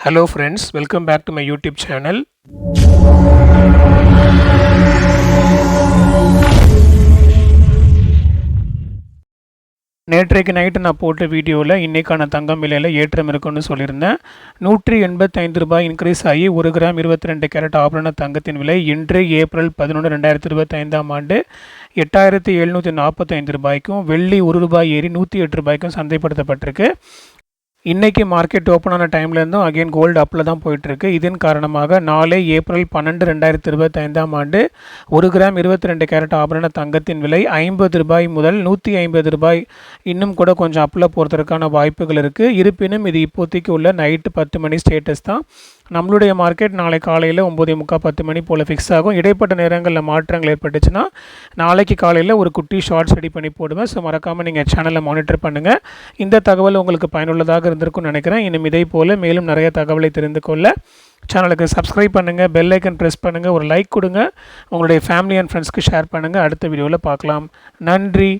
Hello friends welcome back to my YouTube channel நேற்றைக்கு night நான் போட்ட வீடியோவில் இன்றைக்கான தங்கம் விலையில் ஏற்றம் இருக்குன்னு சொல்லியிருந்தேன். நூற்றி எண்பத்தைந்து ரூபாய் இன்க்ரீஸ் ஆகி ஒரு கிராம் இருபத்தி ரெண்டு கேரட் ஆபரண தங்கத்தின் விலை இன்று ஏப்ரல் பதினொன்று ரெண்டாயிரத்தி இருபத்தைந்தாம் ஆண்டு எட்டாயிரத்தி எழுநூற்றி நாற்பத்தைந்து ரூபாய்க்கும் வெள்ளி ஒரு ரூபாய் ஏறி நூற்றி எட்டு ரூபாய்க்கும் சந்தைப்படுத்தப்பட்டிருக்கு. இன்றைக்கி மார்க்கெட் ஓப்பன் ஆன டைம்லேருந்தும் அகெயின் கோல்டு அப்பில் தான் போயிட்டுருக்கு. இதன் காரணமாக நாளை ஏப்ரல் பன்னெண்டு ரெண்டாயிரத்தி இருபத்தைந்தாம் ஆண்டு ஒரு கிராம் இருபத்தி ரெண்டு கேரட் ஆபரண தங்கத்தின் விலை ஐம்பது ரூபாய் முதல் நூற்றி ஐம்பது ரூபாய். இன்னும் கூட கொஞ்சம் அப்பில் போகிறதுக்கான வாய்ப்புகள் இருக்குது இருப்பினும் இது இப்போதைக்கு உள்ள நைட்டு பத்து மணி ஸ்டேட்டஸ் தான். நம்மளுடைய மார்க்கெட் நாளை காலையில் ஒம்பதே முக்கால் பத்து மணி போல் ஃபிக்ஸ் ஆகும். இடைப்பட்ட நேரங்களில் மாற்றங்கள் ஏற்பட்டுச்சுன்னா நாளைக்கு காலையில் ஒரு குட்டி ஷார்ட்ஸ் ரெடி பண்ணி போடுவேன். ஸோ மறக்காமல் நீங்கள் சேனலை மானிட்டர் பண்ணுங்கள் இந்த தகவல் உங்களுக்கு பயனுள்ளதாக இருந்திருக்கும்னு நினைக்கிறேன். இன்னும் இதே போல் மேலும் நிறைய தகவலை தெரிந்து கொள்ள சேனலுக்கு சப்ஸ்கிரைப் பண்ணுங்கள் பெல் ஐக்கன் ப்ரெஸ் பண்ணுங்கள் ஒரு லைக் கொடுங்க. உங்களுடைய ஃபேமிலி அண்ட் ஃப்ரெண்ட்ஸ்க்கு ஷேர் பண்ணுங்கள் அடுத்த வீடியோவில் பார்க்கலாம். நன்றி.